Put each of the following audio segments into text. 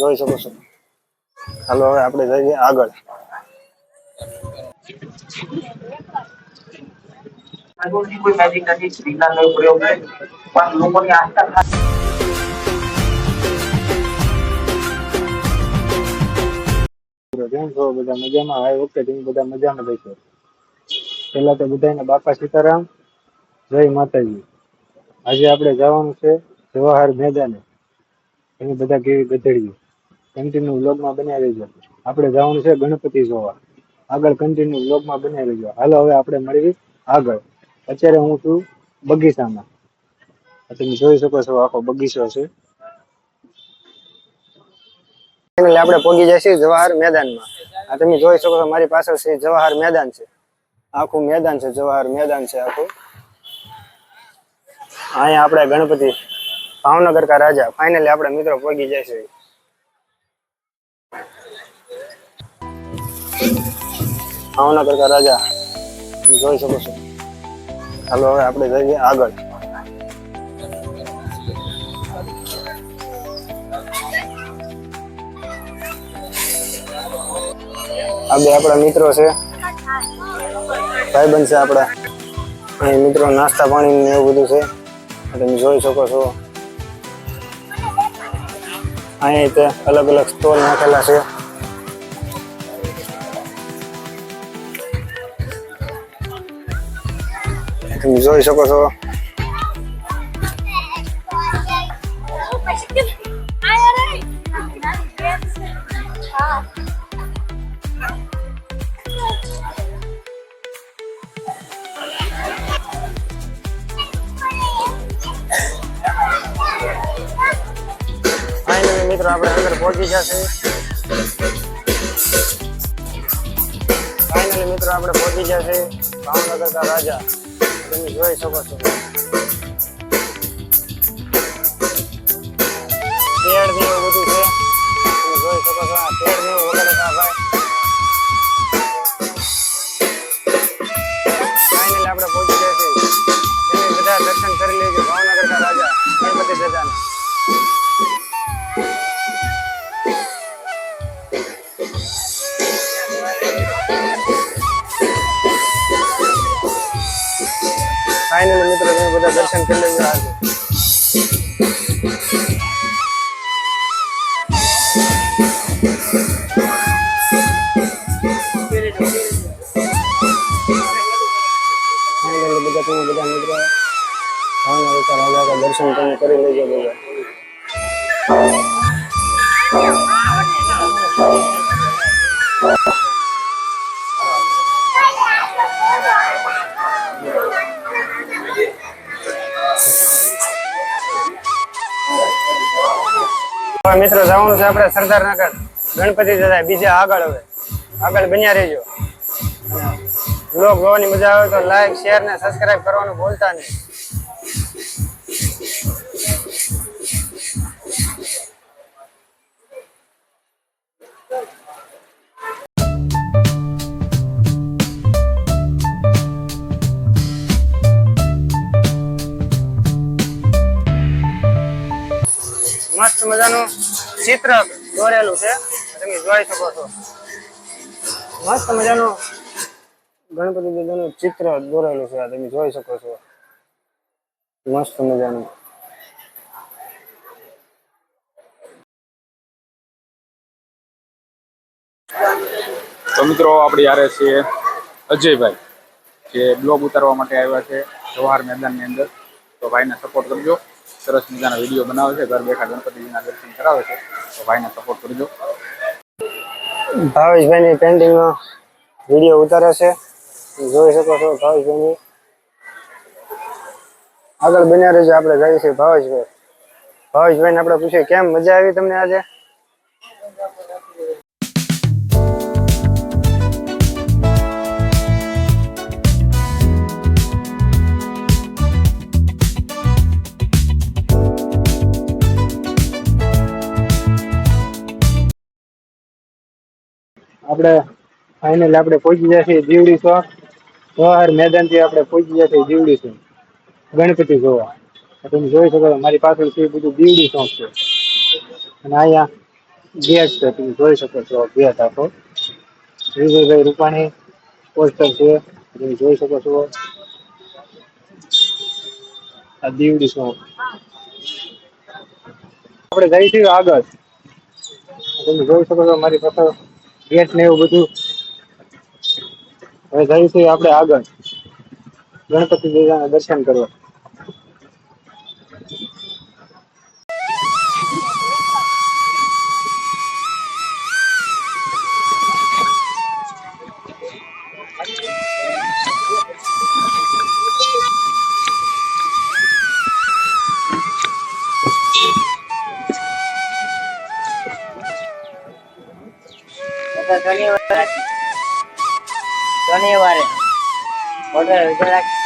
જોઈ શકો છો. હાલો હવે આપણે જઈએ આગળ. કોઈ મેજિક નથી વિજ્ઞાનનો પ્રયોગ પણ લોકોની આસ્થા કેમ છો બધા મજામાં. આ વખતે તમે બધા મજામાં રહેશો પહેલા તો બધાને બાપા સીતારામ જય માતાજી. આજે આપણે જવાનું છે જવાહર મેદાને. એને બધા કેવી ગધેડીઓ. કન્ટિન્યુ વ્લોગમાં બનાવી રહેજો આપણે જવાનું છે ગણપતિ જોવા. આગળ કન્ટિન્યુ વ્લોગમાં બનાવી રહેજો હાલો, હવે આપણે મળીએ આગળ. અત્યારે હું છું બગીચામાં. તમે જોઈ શકો છો, આખો બગીચો છે. ફાઇનલી આપણે પહોંચી છીએ જવાહર મેદાનમાં. આ તમે જોઈ શકો છો, મારી પાછળ છે જવાહર મેદાન છે. આખું મેદાન છે, જવાહર મેદાન છે આખું. અહીંયા આપણે ગણપતિ ભાવનગર કા રાજા. ફાઇનલી આપણે મિત્રો પહોંચી જાય ભાવનગર કા રાજા જોઈ શકો છો. ચાલો હવે આપણે જઈએ આગળ. આ બે આપણા મિત્રો છે. ભાઈબંધ છે આપણા. અહીં મિત્રો નાસ્તા પાણી ને એવું બધું છે. તમે જોઈ શકો છો. અહીં તે અલગ અલગ સ્ટોલ નાખેલા છે. તમે જોઈ શકો છો ફાઇનલી મિત્રો આપણે અંદર પહોંચી જશે ફાઇનલી મિત્રો આપણે પહોંચી જશે ભાવનગર કા રાજા તમે જોઈ શકો છો. પેડ ને એવું છે. જોઈ શકો છો આ પેડ ને વગેરે ફાઇનલી મિત્રો તમે બધા દર્શન કરી લેજો આજે ફાઇનલી બધા તમે બધા મિત્રો ભાવનગર કા રાજા કા દર્શન તમે કરી લેજો બધા હવે મિત્રો જવાનું છે આપણે સરદારનગર. ગણપતિ દાદા, બીજા આગળ હવે. આગળ બન્યા રહેજો. બ્લોગ જોવાની મજા આવે તો લાઈક શેર ને સબસ્ક્રાઇબ કરવાનું ભૂલતા નહીં. મસ્ત મજાનું ચિત્ર દોરેલું છે. તમે જોઈ શકો છો. મસ્ત મજાનું ગણપતિ દાદાનું ચિત્ર દોરેલું છે. તમે જોઈ શકો છો. મસ્ત મજાનું. તો મિત્રો, આપણે યારે છે અજયભાઈ, જે બ્લોગ ઉતારવા માટે આવ્યા છે જવાહર મેદાનની અંદર. તો ભાઈને સપોર્ટ કરજો. સરસ મજાના વીડિયો બનાવે છે. ઘર બેઠા ગણપતિજીના દર્શન કરાવે છે. તો ભાઈને સપોર્ટ કરજો. ભાવેશભાઈની પેન્ટિંગ નો વીડિયો ઉતારે છે. જોઈ શકો છો ભાવેશભાઈની. આગળ બન્યા રહેજો, આપણે જઈએ છીએ ભાવેશભાઈ. ભાવેશભાઈને આપણે પૂછીએ, કેમ મજા આવી તમને આજે? આપણે ફાઇનલ આપણે પહોંચી છીએ જીવડી ચોક જવાહર મેદાનથી આપણે પહોંચી છીએ જીવડી ચોક ગણપતિ જોવા. તમે જોઈ શકો મારી પાછળ છે બધું જીવડી ચોક છે. અને અહીંયા ગેટ છે, તમે જોઈ શકો છો, ગેટ આખો. વિજયભાઈ રૂપાણી પોસ્ટર છે, તમે જોઈ શકો છો. આ દીવડી સોંગ આપણે જઈશું આગળ. તમે જોઈ શકો છો, મારી પાસે ગેટ ને એવું બધું. હવે જઈશું આપણે આગળ. ગણપતિ દાદાના દર્શન કરવા. શનિવારે શનિવારે ઓર્ડર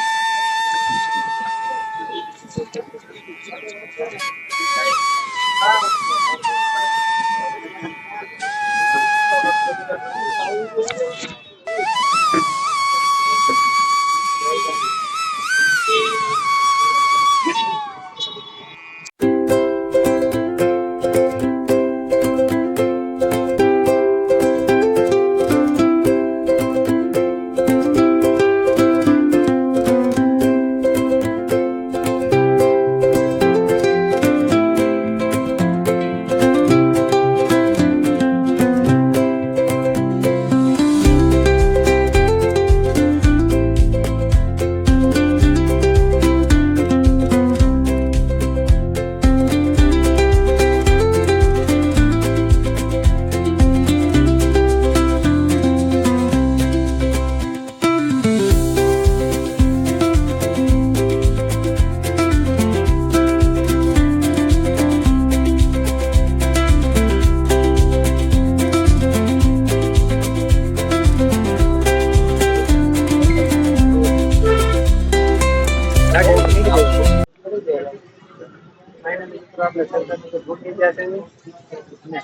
જરાક આપણે સરકારની તો ભૂલી ગયા છે ને.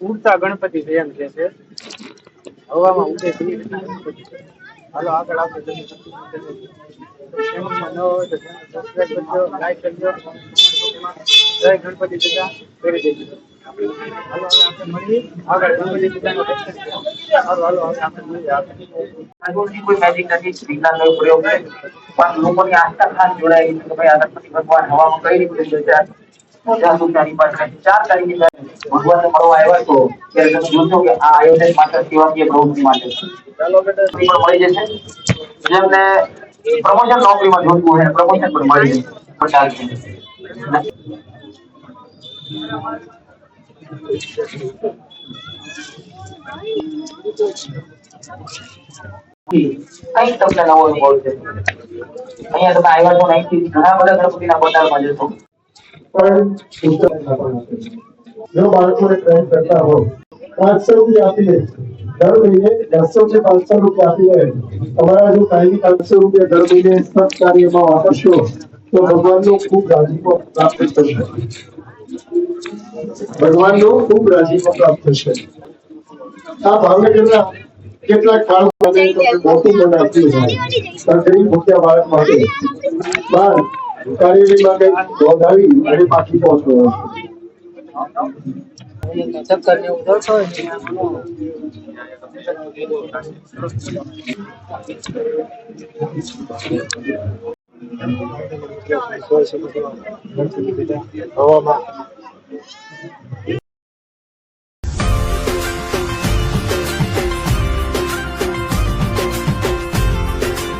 ઉડતા ગણપતિ છે એમ કે છે હવામાં ઉડે છે એ રીતના ગણપતિ છે. હાલો, આગળ આપણે જઈએ. ચેનલમાં ન હોય તો ચેનલ સબસ્ક્રાઇબ કરજો લાઈક કરજો જય ગણપતિ દાદા કરી દેજો હાલો, હવે આપણે મળીએ આગળ ગણપતિ દાદાનો દર્શન કરીએ. હાલો હાલો, હવે આપણે મળીએ આગળ ઠાકોરજી કોઈ મેજિક નથી શ્રીકાંતનો એ પ્રયોગ છે પણ લોકોની આસ્થા ખાસ જોડાયેલી છે કે ભાઈ આ ગણપતિ ભગવાન હવામાં કઈ રીતે જશે શું જાદુ તારી પાસે ચાર તારીખે ભગવાનને મળવા આવ્યા તો ત્યારે તમે જોશો કે આ આયોજન માત્ર સેવાકીય પ્રવૃત્તિ માટે છે ચાલો બેટા નોકરી પણ મળી જશે જેમને પ્રમોશન નોકરીમાં જોઈતું હોય પ્રમોશન પણ મળી જશે પચાસ કઈ તમને નવો અનુભવ છે અહીંયા તમે આવ્યા છો ને અહીંથી ઘણા બધા ગણપતિના પંડાલમાં જશો પણ ઉત્તર આપવાના છે. જો બાળકોને ટ્રેન કરતા હો પાંચસો રૂપિયા આપીને દર મહિને બસો કે પાંચસો રૂપિયા આપીને તમારા જો કાયમી પાંચસો રૂપિયા દર મહિને સત કાર્યમાં વાપરશો તો ભગવાનનો ખૂબ રાજીપો પ્રાપ્ત થશે ભગવાનનો ખૂબ રાજીપો પ્રાપ્ત થશે આ ભાવનગરના કેટલાક બાળકો માટે તમને મોટું મન આપ્યું છે પણ ગરીબ ભૂખ્યા બાળક માટે બાર કાર્યવાહીમાં કંઈક નોંધાવી અને પાછી પહોંચવો ચક્કર ને એવું જોશો હોય ને જોઈ શકો છો. ગણપતિ દાદા હવામાં